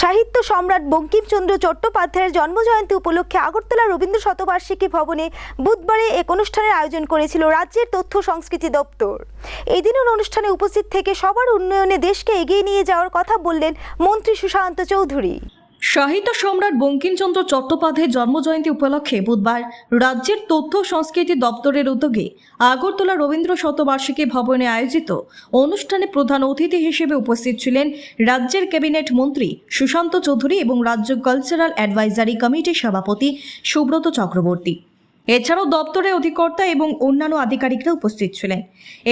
সাহিত্য সম্রাট বঙ্কিমচন্দ্র চট্টোপাধ্যায়ের জন্মজয়ন্তী উপলক্ষে আগরতলা রবীন্দ্র শতবার্ষিকী ভবনে বুধবারে এক অনুষ্ঠানের আয়োজন করেছিল রাজ্যের তথ্য সংস্কৃতি দপ্তর। এই দিনের অনুষ্ঠানে উপস্থিত থেকে সবার উন্নয়নে দেশকে এগিয়ে নিয়ে যাওয়ার কথা বললেন মন্ত্রী সুশান্ত চৌধুরী। সাহিত্য সম্রাট বঙ্কিমচন্দ্র চট্টোপাধ্যায়ের জন্মজয়ন্তী উপলক্ষে বুধবার রাজ্যের তথ্য সংস্কৃতি দপ্তরের উদ্যোগে আগরতলা রবীন্দ্র শতবার্ষিকী ভবনে আয়োজিত অনুষ্ঠানে প্রধান অতিথি হিসেবে উপস্থিত ছিলেন রাজ্যের ক্যাবিনেট মন্ত্রী সুশান্ত চৌধুরী এবং রাজ্য কালচারাল অ্যাডভাইজারি কমিটির সভাপতি সুব্রত চক্রবর্তী। এছাড়াও দপ্তরের অধিকর্তা এবং অন্যান্য আধিকারিকরা উপস্থিত ছিলেন।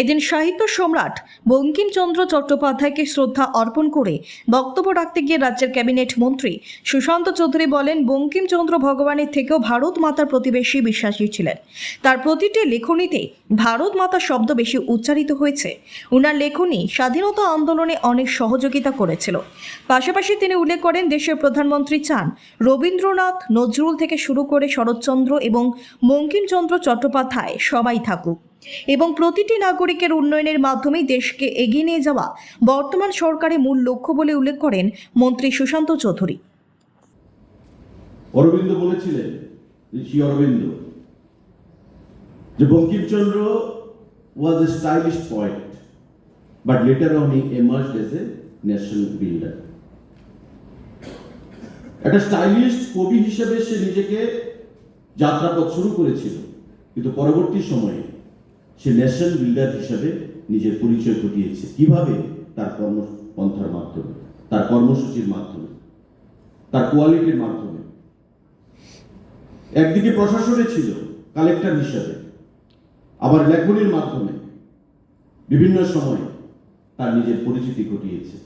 এদিন সাহিত্য সম্রাট বঙ্কিমচন্দ্র চট্টোপাধ্যায়কে শ্রদ্ধা অর্পণ করে বক্তব্য রাখতে গিয়ে রাজ্যের ক্যাবিনেট মন্ত্রী সুশান্ত চৌধুরী বলেন, বঙ্কিমচন্দ্র ভগবানের থেকেও ভারত মাতার প্রতিবেশী বিশ্বাসী ছিলেন। তার প্রতিটি লেখনীতে ভারত মাতা শব্দ বেশি উচ্চারিত হয়েছে। ওনার লেখনী স্বাধীনতা আন্দোলনে অনেক সহযোগিতা করেছিল। পাশাপাশি তিনি উল্লেখ করেন, দেশের প্রধানমন্ত্রী চান রবীন্দ্রনাথ নজরুল থেকে শুরু করে শরৎচন্দ্র এবং বঙ্কিমচন্দ্র চট্টোপাধ্যায় সবাই থাকুক এবং প্রতিটি নাগরিকের উন্নয়নের মাধ্যমেই দেশকে এগিয়ে নিয়ে যাওয়া বর্তমান সরকারের মূল লক্ষ্য বলে উল্লেখ করেন মন্ত্রী সুশান্ত চৌধুরী। অরবিন্দ বলেছিলেন ঋষি অরবিন্দ, যে Bankimchandra was a stylish poet but later on he emerged as a national builder একটা স্টাইলিশ কবি হিসেবে সে নিজেকে যাত্রাপথ শুরু করেছিল, কিন্তু পরবর্তী সময়ে সে ন্যাশনাল বিল্ডার হিসাবে নিজের পরিচয় ঘটিয়েছে। কীভাবে? তার কর্মপন্থার মাধ্যমে, তার কর্মসূচির মাধ্যমে, তার কোয়ালিটির মাধ্যমে। একদিকে প্রশাসনে ছিল কালেক্টর হিসাবে, আবার লেখনির মাধ্যমে। বিভিন্ন সময়ে তার নিজের পরিচিতি ঘটিয়েছে।